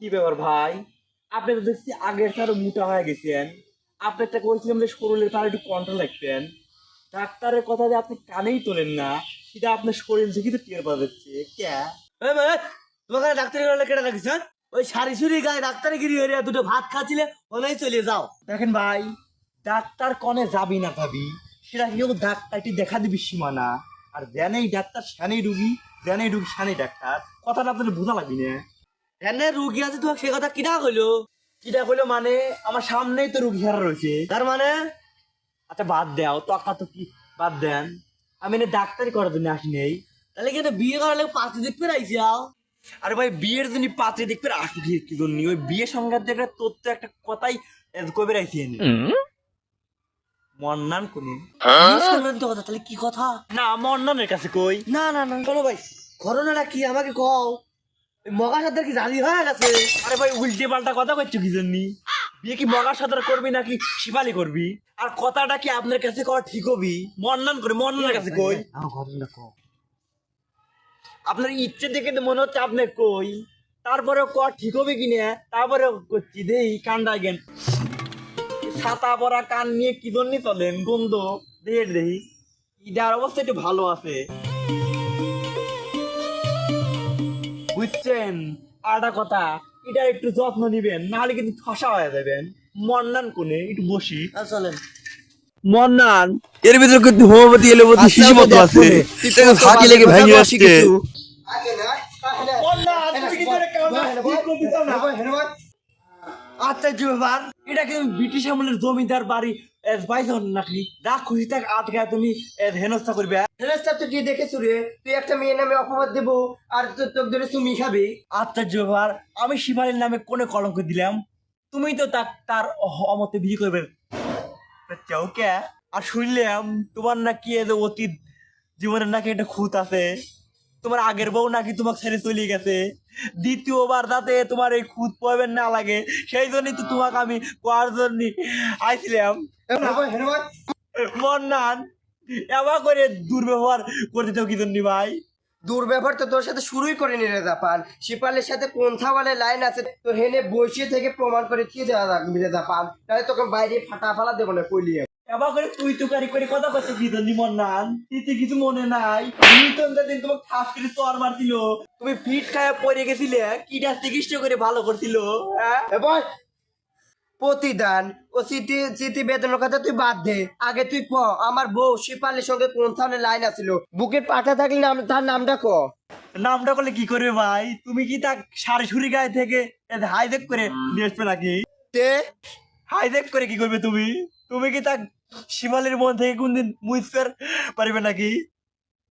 কি ব্যাপার ভাই? আপনি তো দেখছি আগের সারও মোটা হয়ে গেছেন। আপনি একটা কইছিলাম যে শরীরের তার একটু কন্ট্রোল রাখতেন। ডাক্তারের কথা যে আপনি কানেই তোলেন না সেটা আপনার শরীর দেখি তো টের পাওয়া যাচ্ছে। ক্যা তোমাকে ডাক্তারি গেলে কেটে রাখিস হ্যাঁ? ওই সারি সুরি গায়ে ডাক্তারি গিরি হয়ে দুটো ভাত খাচ্ছিলে ওনাই চলে যাও। দেখেন ভাই ডাক্তার কনে যাবি না ভাবি সেটা কেউ ডাক্তারটি দেখা দিবি সীমানা। আর জানেই ডাক্তার শানেই রুগী জানেই রুগী শানেই ডাক্তার কথাটা আপনার বোঝা লাগবি না। এনে রুগী আছে তোমাকে সে কথা কিনা কইলো? কিটা কইলো মানে আমার সামনেই তো রুগী হারা রয়েছে। তার মানে আচ্ছা বাদ দেও তো তো কি বাদ দেন। আমি এনে ডাক্তারি করার জন্য আসি নেই। তাহলে কি এটা বিয়ে করার লাগে পাঁচটি দেখতে রাইছি আও? আরে ভাই বিয়ের জন্য পাত্রে আসি কি জন্য ওই বিয়ে সংক্রান্ত একটা তথ্য একটা কথাই কবে রাইছি মন্নান কোনি সংক্রান্ত কথা তাহলে কি কথা? না মন্নানের কাছে কই। না না না শোনো ভাই ঘটনাটা কি আমাকে কও? মগা কি জানি হয়ে গেছে? আরে ভাই উল্টে পাল্টা কথা কি জন্য? বিয়ে কি মগার সাথে করবি নাকি শিপালি করবি? আর কথাটা কি আপনার কাছে কওয়া ঠিক হবি? মন্নান করে মন্নানের কাছে কই? আমার ঘটনাটা কও। আপনার ইচ্ছে দেখে তো মনে হচ্ছে আপনি কই? তারপরে ক ঠিক হবে কি না তারপরে করছি দেই কান্ডা গেন ছাতা পরা কান নিয়ে কি জন্য চলেন গন্ধ? দেহে দেহি ইটার অবস্থা একটু ভালো আছে। বুঝছেন আটা কথা এটা একটু যত্ন নিবেন নাহলে কিন্তু ফসা হয়ে যাবেন মন্নান কোনে একটু বসি আর চলেন মন্নান এর ভিতরে কিন্তু হোমপতি এলে আচ্ছা, শিশু মতো আছে ফাঁকি লেগে ভেঙে আসছে আচ্ছা জি ব্যাপার এটা কি তুমি ব্রিটিশ আমলের জমিদার বাড়ি বাইজন নাকি? যা খুশি থাক, আটকায় তুমি হেনস্থা করবে। হেনস্তা তো কি দেখেছ রে? তুই একটা মেয়ের নামে অপবাদ দেবো, আর তোর ধরে তুমি খাবি। আচ্ছা জি ব্যাপার আমি শিবালির নামে কোনে কলঙ্ক দিলাম? তুমি তো তার তার অমতে বিয়ে করবে। চাও কে আর শুনলাম, তোমার নাকি এ যে অতীত জীবনের নাকি একটা খুঁত আছে। তোমার আগের বউ নাকি তোমাকে ছেড়ে চলে গেছে। দ্বিতীয়বার যাতে তোমার এই খুঁত পাবেন না লাগে, সেই জন্যই তো তোমাকে আমি কোয়ার জন্য আইছিলাম। মন্নান এবার করে দুর্ব্যবহার করতে চাও কি জন্য ভাই? দুর্ব্যবহার তো তোর সাথে শুরুই করেনি রে জাপান। শিপালের সাথে কোনথা বলে লাইন আছে, তো হেনে বসিয়ে থেকে প্রমাণ করে কি দেওয়া লাগবে রে জাপান? তাহলে তোকে বাইরে ফাটা ফালা দেবো না, কইলি এবার করে তুই তুকারি করে কথা তিতে কিছু মনে নাই। নিউটন দিন তোমাকে ঠাস করে চর মারছিল। তুমি ফিট খায় পড়ে গেছিলে কিটা চিকিৎসা করে ভালো করছিল। হ্যাঁ? এবার প্রতিদান ও কথা তুই বাদ দে। আগে তুই ক আমার বউ শিপালের সঙ্গে কোন থানে লাইন আছিল? বুকের পাঠা থাকলে নাম তার নামটা ক? নামটা করলে কি করবে ভাই? তুমি কি তা সারি সুরি গায়ে থেকে হাইজেক করে নিয়ে আসবে নাকি? তে হাইজেক করে কি করবে তুমি? তুমি কি তা শিবালের মন থেকে কোনদিন মুছতে পারবে নাকি?